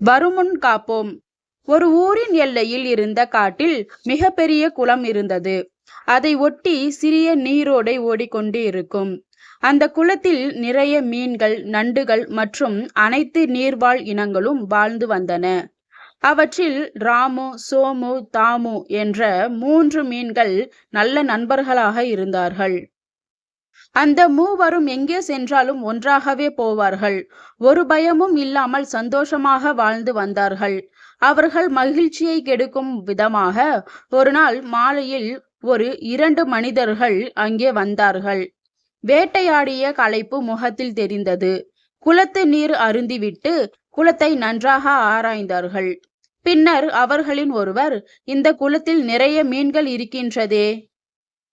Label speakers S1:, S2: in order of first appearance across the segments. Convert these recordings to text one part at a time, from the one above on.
S1: வருமுன் காப்போம். ஒரு ஊரின் எல்லையில் இருந்த காட்டில் மிகப்பெரிய குளம் இருந்தது. அதை ஒட்டி சிறிய நீரோடை ஓடிக்கொண்டு இருக்கும். அந்த குளத்தில் நிறைய மீன்கள் நண்டுகள் மற்றும் அனைத்து நீர்வாழ் இனங்களும் வாழ்ந்து வந்தன. அவற்றில் ராமு சோமு தாமு என்ற மூன்று மீன்கள் நல்ல நண்பர்களாக இருந்தார்கள். அந்த மூவரும் எங்கே சென்றாலும் ஒன்றாகவே போவார்கள். ஒரு பயமும் இல்லாமல் சந்தோஷமாக வாழ்ந்து வந்தார்கள். அவர்கள் மகிழ்ச்சியை கெடுக்கும் விதமாக ஒரு நாள் மாலையில் ஒரு இரண்டு மனிதர்கள் அங்கே வந்தார்கள். வேட்டையாடிய களைப்பு முகத்தில் தெரிந்தது. குளத்து நீர் அருந்திவிட்டு குளத்தை நன்றாக ஆராய்ந்தார்கள். பின்னர் அவர்களின் ஒருவர் இந்த குளத்தில் நிறைய மீன்கள் இருக்கின்றதே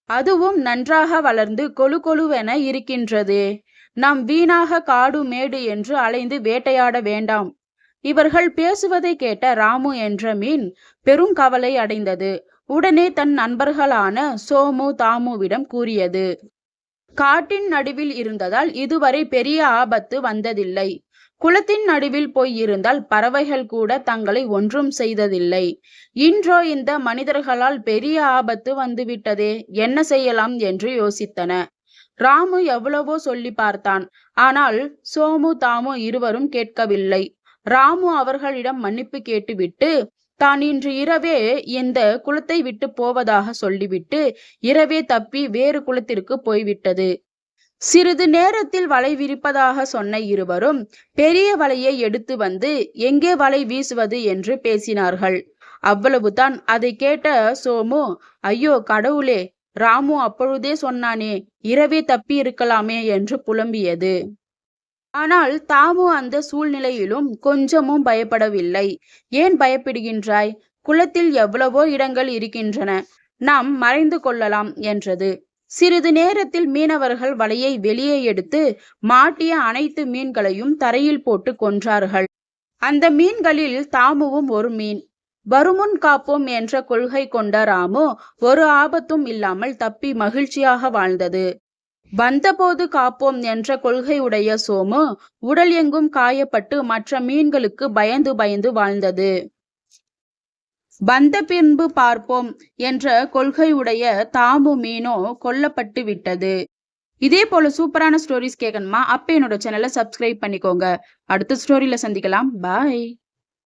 S1: அதுவும் நன்றாக வளர்ந்து கொழு கொழுவென இருக்கின்றதே. நாம் வீணாக காடு மேடு என்று அலைந்து வேட்டையாட வேண்டாம். இவர்கள் பேசுவதை கேட்ட ராமு என்ற மீன் பெரும் கவலை அடைந்தது. உடனே தன் நண்பர்களான சோமு தாமுவிடம் கூறியது காட்டின் நடுவில் இருந்ததால் இதுவரை பெரிய ஆபத்து வந்ததில்லை. குளத்தின் நடுவில் போய் இருந்தால் பறவைகள் கூட தங்களை ஒன்றும் செய்ததில்லை. இன்றோ இந்த மனிதர்களால் பெரிய ஆபத்து வந்துவிட்டதே என்ன செய்யலாம் என்று யோசித்தன. ராமு எவ்வளவோ சொல்லி பார்த்தான். ஆனால் சோமு தாமு இருவரும் கேட்கவில்லை. ராமு அவர்களிடம் மன்னிப்பு கேட்டுவிட்டு தான் இன்று இரவே இந்த குளத்தை விட்டு போவதாக சொல்லிவிட்டு இரவே தப்பி வேறு குளத்திற்கு போய்விட்டது. சிறிது நேரத்தில் வலை விரிப்பதாக சொன்ன இருவரும் பெரிய வலையை எடுத்து வந்து எங்கே வலை வீசுவது? என்று பேசினார்கள். அவ்வளவுதான். அதை கேட்ட சோமு ஐயோ கடவுளே! ராமு அப்பொழுதே சொன்னானே இரவே தப்பி இருக்கலாமே என்று புலம்பியது. ஆனால் தாமு அந்த சூழ்நிலையிலும் கொஞ்சமும் பயப்படவில்லை. ஏன் பயப்படுகின்றாய்? குளத்தில் எவ்வளவோ இடங்கள் இருக்கின்றன. நாம் மறைந்து கொள்ளலாம் என்றது. சிறிது நேரத்தில் மீனவர்கள் வலையை வெளியே எடுத்து மாட்டிய அனைத்து மீன்களையும் தரையில் போட்டு கொன்றார்கள். அந்த மீன்களில் தாமுவும் ஒரு மீன். வருமுன் காப்போம் என்ற கொள்கை கொண்ட ராமு ஒரு ஆபத்தும் இல்லாமல் தப்பி மகிழ்ச்சியாக வாழ்ந்தது. வந்தபோது காப்போம் என்ற கொள்கையுடைய சோமு உடல் எங்கும் காயப்பட்டு மற்ற மீன்களுக்கு பயந்து பயந்து வாழ்ந்தது. வந்த பின்பு பார்ப்போம் என்ற கொள்கையுடைய தாம்பு மீனோ கொல்லப்பட்டு விட்டது. இதே போல சூப்பரான ஸ்டோரிஸ் கேட்கணுமா அப்ப என்னோட சேனலை சப்ஸ்கிரைப் பண்ணிக்கோங்க. அடுத்த ஸ்டோரியில சந்திக்கலாம். பாய்